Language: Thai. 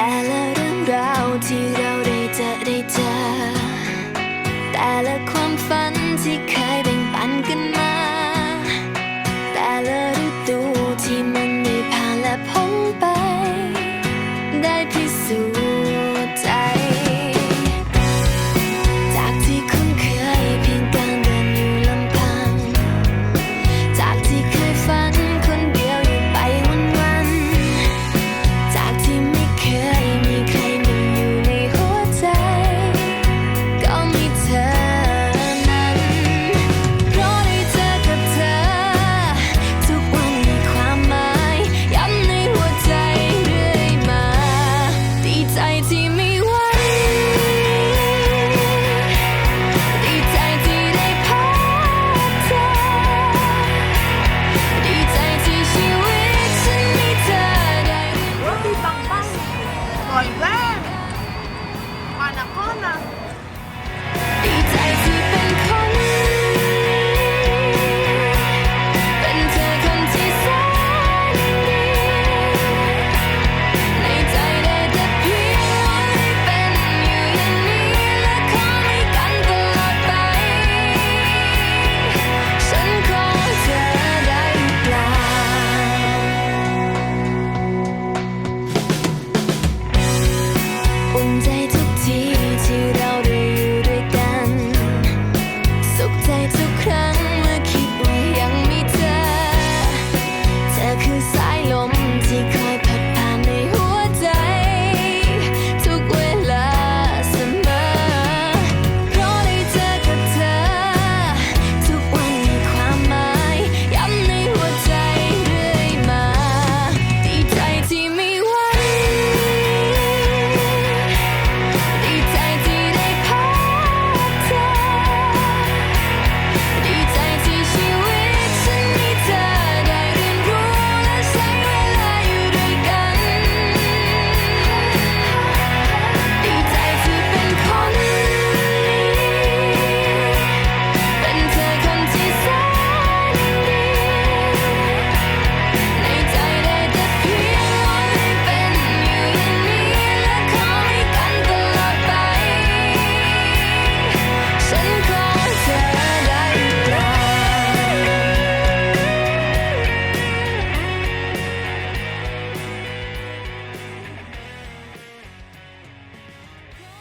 แต่ละเรื่องราวที่เราได้เจอได้เจอ แต่ละความฝันที่เคยแบ่งปันกันมา แต่ละฤดูที่มันได้ผ่านและพ้นไป like that.